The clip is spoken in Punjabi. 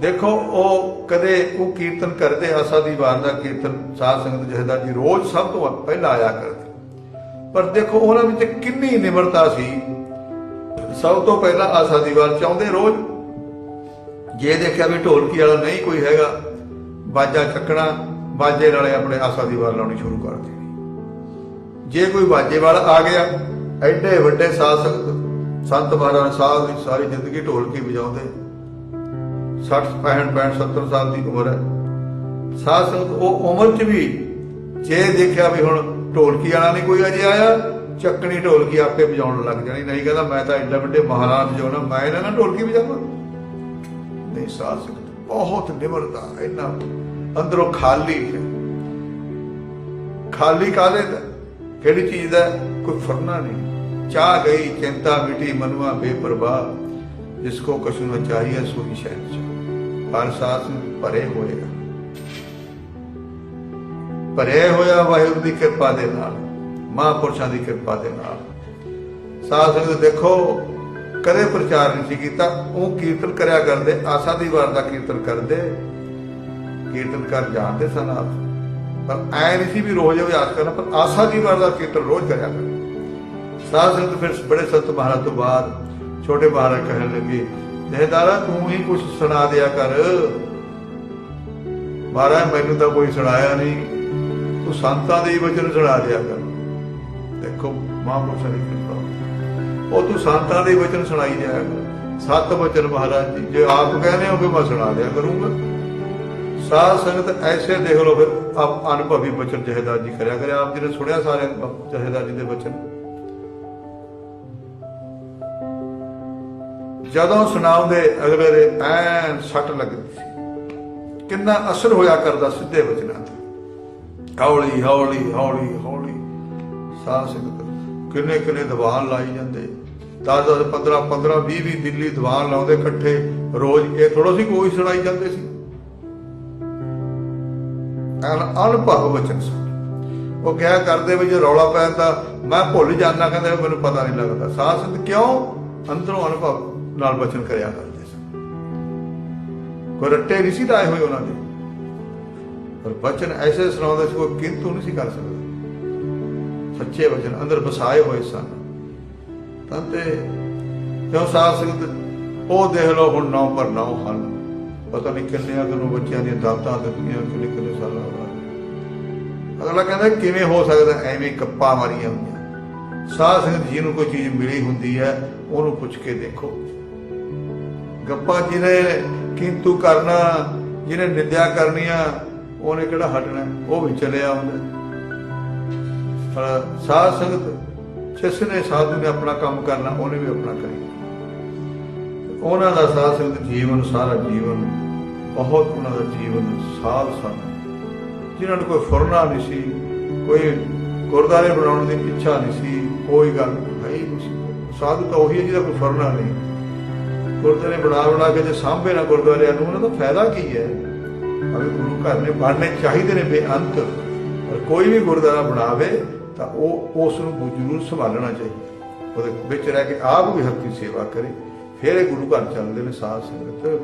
ਦੇਖੋ, ਉਹ ਕਦੇ ਉਹ ਕੀਰਤਨ ਕਰਦੇ, ਆਸਾ ਦੀ ਵਾਰ ਦਾ ਕੀਰਤਨ, ਸਾਧ ਸੰਗਤ ਜਹਦਾ ਜੀ ਰੋਜ਼ ਸਭ ਤੋਂ ਪਹਿਲਾਂ ਆਇਆ ਕਰਦੇ। ਪਰ ਦੇਖੋ, ਉਹਨਾਂ ਵਿੱਚ ਕਿੰਨੀ ਨਿਮਰਤਾ ਸੀ। ਸਭ ਤੋਂ ਪਹਿਲਾਂ ਆਸਾ ਦੀ ਵਾਰ ਚਾਹੁੰਦੇ ਰੋਜ਼। ਜੇ ਦੇਖਿਆ ਵੀ ਢੋਲਕੀ ਵਾਲਾ ਨਹੀਂ ਕੋਈ ਹੈਗਾ, ਬਾਜਾ ਚੱਕਣਾ, ਬਾਜੇ ਨਾਲੇ ਆਪਣੇ ਆਸਾ ਦੀ ਵਾਰ ਲਾਉਣੀ ਸ਼ੁਰੂ ਕਰ ਦੇਣੀ ਜੇ ਕੋਈ ਬਾਜੇ ਵਾਲਾ ਆ ਗਿਆ, ਐਡੇ ਵੱਡੇ ਸਾਧ ਸੰਗਤ, ਸੰਤ ਮਹਾਰਾਜ ਸਾਹਿਬ ਦੀ ਸਾਰੀ ਜ਼ਿੰਦਗੀ ਢੋਲਕੀ ਵਜਾਉਂਦੇ 60 65 65 70 ਸਾਲ ਦੀ ਉਮਰ ਹੈ। ਸਾਧ ਸੰਗਤ, ਉਹ ਉਮਰ 'ਚ ਵੀ ਜੇ ਦੇਖਿਆ ਵੀ ਹੁਣ ਢੋਲਕੀ ਵਾਲਾ ਨਹੀਂ ਕੋਈ ਅਜੇ ਆਇਆ, ਚੱਕਣੀ ਢੋਲਕੀ ਆਪੇ ਵਜਾਉਣ ਲੱਗ ਜਾਣੀ, ਨਹੀਂ ਕਹਿੰਦਾ ਮੈਂ ਤਾਂ ਐਡਾ ਵੱਡੇ ਮਹਾਰਾਜ ਵਜਾਉਣਾ ਮੈਂ ਇਹਨਾਂ ਨਾਲ ਢੋਲਕੀ ਵਜਾਵਾਂ। ਨਹੀਂ ਸਾਧ ਸੰਗਤ, ਬਹੁਤ ਨਿਮਰਤਾ, ਇੰਨਾ ਅੰਦਰੋਂ ਖਾਲੀ ਹੈ। ਖਾਲੀ ਕਾਹਦੇ ਦਾ ਕਿਹੜੀ ਚੀਜ਼ ਦਾ? ਕੋਈ ਫਰਨਾ ਨਹੀਂ। ਚਾਹ ਗਈ, ਚਿੰਤਾ ਮਿਟੀ ਮਨਵਾ ਬੇਪਰਵਾਹ, ਜਿਸ ਕੋ ਕਛੁ ਨ ਚਾਹੀਏ ਸੋ ਹੀ ਸ਼ਹਿਰ ਹਰ ਸਾਥ ਭਰੇ ਹੋਏਗਾ ਭਰੇ ਹੋਇਆ ਵਾਹਿਗੁਰੂ ਦੀ ਕਿਰਪਾ ਦੇ ਨਾਲ, ਮਹਾਂਪੁਰਸ਼ਾਂ ਦੀ ਕਿਰਪਾ ਦੇ ਨਾਲ। ਸਾਧ ਸੰਗਤ ਦੇਖੋ, ਕਦੇ ਪ੍ਰਚਾਰ ਨਹੀਂ ਸੀ ਕੀਤਾ, ਉਹ ਕੀਰਤਨ ਕਰਿਆ ਕਰਦੇ, ਆਸਾ ਦੀ ਵਾਰ ਦਾ ਕੀਰਤਨ ਕਰਦੇ, ਕੀਰਤਨ ਕਰ ਜਾਣਦੇ ਸਨ ਆਪ। ਪਰ ਐ ਨਹੀਂ ਸੀ ਵੀ ਰੋਜ਼ ਅਭਿਆਸ ਕਰਨਾ, ਪਰ ਆਸਾ ਦੀ ਵਾਰ ਦਾ ਕੀਰਤਨ ਰੋਜ਼ ਕਰਿਆ ਕਰਦੇ। ਸਾਧ ਸੰਗਤ ਫਿਰ ਬੜੇ ਸੰਤ ਮਹਾਰਾਜ ਤੋਂ ਬਾਅਦ ਛੋਟੇ ਮਹਾਰਾਜ ਕਹਿਣ ਲੱਗੇ ਜਹਦਾਰਾ ਤੂੰ ਹੀ ਕੁਝ ਸੁਣਾ ਦਿਆ ਕਰ। ਮਹਾਰਾਜ, ਮੈਨੂੰ ਤਾਂ ਕੋਈ ਸੁਣਾਇਆ ਨਹੀਂ। ਤੂੰ ਸੰਤਾਂ ਦੇ ਹੀ ਵਚਨ ਸੁਣਾ ਦਿਆ ਕਰ। ਦੇਖੋ ਮਹਾਂਪੁਰਸ਼ਾਂ ਦੀ ਕਿਰਪਾ। ਉਹ ਤੂੰ ਸੰਤਾਂ ਦੇ ਵਚਨ ਸੁਣਾਈ ਜਾਇਆ ਕਰ। ਸੱਤ ਵਚਨ ਮਹਾਰਾਜ ਜੀ। ਜੇ ਆਪ ਕਹਿੰਦੇ ਹੋ ਕਿ ਮੈਂ ਸੁਣਾ ਦਿਆ ਕਰੂੰਗਾ। ਸਾਧ ਸੰਗਤ ਐਸੇ ਦੇਖ ਲਓ ਫਿਰ, ਆਪ ਅਨੁਭਵੀ ਬਚਨ ਜਹਦਾਰ ਜੀ ਕਰਿਆ ਕਰਿਆ ਆਪ ਜੀ ਨੇ ਸੁਣਿਆ ਸਾਰੇ ਜਹਦਾਰ ਜੀ ਦੇ ਬਚਨ ਜਦੋਂ ਸੁਣਾਉਂਦੇ ਅਗਲੇ ਦੇ ਐਨ ਸੱਟ ਲੱਗਦੀ ਸੀ। ਕਿੰਨਾ ਅਸਰ ਹੋਇਆ ਕਰਦਾ ਸਿੱਧੇ ਵਚਨਾਂ ਤੇ। ਹੌਲੀ ਹੌਲੀ ਹੌਲੀ ਹੌਲੀ ਸਾਧ ਸੰਗਤ ਕਿੰਨੇ ਕਿੰਨੇ ਦੀਵਾਨ ਲਾਈ ਜਾਂਦੇ। 10 10 15 15 20 20 ਦਿੱਲੀ ਦੀਵਾਨ ਲਾਉਂਦੇ ਇਕੱਠੇ। ਰੋਜ਼ ਇਹ ਥੋੜਾ ਸੀ ਕੋਈ ਸੁਣਾਈ ਜਾਂਦੇ ਸੀ। ਅਨ ਅਨੁਭਵ ਵਚਨ ਸਨ ਉਹ ਕਿਹਾ ਕਰਦੇ ਵੀ ਜੇ ਰੌਲਾ ਪੈਂਦਾ, ਮੈਂ ਭੁੱਲ ਜਾਂਦਾ, ਕਹਿੰਦੇ ਮੈਨੂੰ ਪਤਾ ਨਹੀਂ ਲੱਗਦਾ। ਸਾਹ ਸੰਗਤ ਕਿਉਂ? ਅੰਦਰੋਂ ਅਨੁਭਵ ਨਾਲ ਬਚਨ ਕਰਿਆ ਕਰਦੇ ਸਨ। ਕੋਈ ਰੱਟੇ ਨਹੀਂ ਸੀ ਲਾਏ ਹੋਏ ਉਹਨਾਂ ਦੇ। ਪਰ ਵਚਨ ਐਸੇ ਸੁਣਾਉਂਦੇ ਸੀ ਕੋਈ ਕਿੰਤੂ ਨਹੀਂ ਸੀ ਕਰ ਸਕਦਾ। ਸੱਚੇ ਵਚਨ ਅੰਦਰ ਵਸਾਏ ਹੋਏ ਸਨ। ਤਾਂ ਤੇ ਕਿਉਂ ਸਾਧ ਸੰਗਤ, ਉਹ ਦੇਖ ਲਓ ਹੁਣ ਨੌ ਪਰ ਨੌ ਹਨ। ਪਤਾ ਨਹੀਂ ਕਿੰਨੇ ਅਗਨੋਂ ਬੱਚਿਆਂ ਦੀਆਂ ਦਾਤਾਂ ਦਿੱਤੀਆਂ, ਕਿੰਨੇ ਕਿੰਨੇ ਸਾਲਾਂ ਬਾਅਦ। ਅਗਲਾ ਕਹਿੰਦਾ, ਕਿਵੇਂ ਹੋ ਸਕਦਾ ਐਵੇਂ ਕੱਪਾ ਮਾਰੀਆਂ ਹੁੰਦੀਆਂ ਸਾਧ ਸੰਗਤ ਜੀ ਨੂੰ ਕੋਈ ਚੀਜ਼ ਮਿਲੀ ਹੁੰਦੀ ਹੈ, ਉਹਨੂੰ ਪੁੱਛ ਕੇ ਦੇਖੋ। ਗੱਪਾਂ ਜਿਹਨੇ ਕਿੰਤੂ ਕਰਨਾ, ਜਿਹਨੇ ਨਿੰਦਿਆ ਕਰਨੀਆਂ, ਉਹਨੇ ਕਿਹੜਾ ਹਟਣਾ? ਉਹ ਵੀ ਚਲਿਆ ਹੁੰਦਾ ਪਰ ਸਾਧ ਸੰਗਤ, ਜਿਸ ਨੇ ਸਾਧੂ ਨੇ ਆਪਣਾ ਕੰਮ ਕਰਨਾ, ਉਹਨੇ ਵੀ ਆਪਣਾ ਕਰੀ। ਉਹਨਾਂ ਦਾ ਸਾਧ ਸੰਗਤ ਜੀਵਨ, ਸਾਰਾ ਜੀਵਨ, ਬਹੁਤ ਉਹਨਾਂ ਦਾ ਜੀਵਨ ਸਾਧ ਸਨ ਜਿਨ੍ਹਾਂ ਨੂੰ ਕੋਈ ਫੁਰਨਾ ਨਹੀਂ ਸੀ, ਕੋਈ ਗੁਰਦਾਰੇ ਬਣਾਉਣ ਦੀ ਇੱਛਾ ਨਹੀਂ ਸੀ, ਕੋਈ ਗੱਲ ਹੈ ਹੀ ਨਹੀਂ ਸੀ। ਸਾਧੂ ਤਾਂ ਉਹੀ ਹੈ ਜਿਹਦਾ ਕੋਈ ਫੁਰਨਾ ਨਹੀਂ। ਗੁਰਦਾਰੇ ਬਣਾ ਬਣਾ ਕੇ ਜੇ ਸਾਂਭੇ ਨਾ ਗੁਰਦੁਆਰਿਆਂ ਨੂੰ, ਉਹਨਾਂ ਦਾ ਫਾਇਦਾ ਕੀ ਹੈ? ਅਵੇ ਗੁਰੂ ਘਰ ਨੇ ਬਣਨੇ ਚਾਹੀਦੇ ਨੇ ਬੇਅੰਤ, ਪਰ ਕੋਈ ਵੀ ਗੁਰਦੁਆਰਾ ਬਣਾਵੇ ਤਾਂ ਉਹ ਉਸ ਨੂੰ ਜ਼ਰੂਰ ਸੰਭਾਲਣਾ ਚਾਹੀਦਾ। ਉਹਦੇ ਵਿੱਚ ਰਹਿ ਕੇ ਆਪ ਵੀ ਹੱਥੀ ਸੇਵਾ ਕਰੇ। ਫਿਰ ਇਹ ਗੁਰੂ ਘਰ ਚੱਲਦੇ ਨੇ ਸਾਧ ਸੰਗਤ।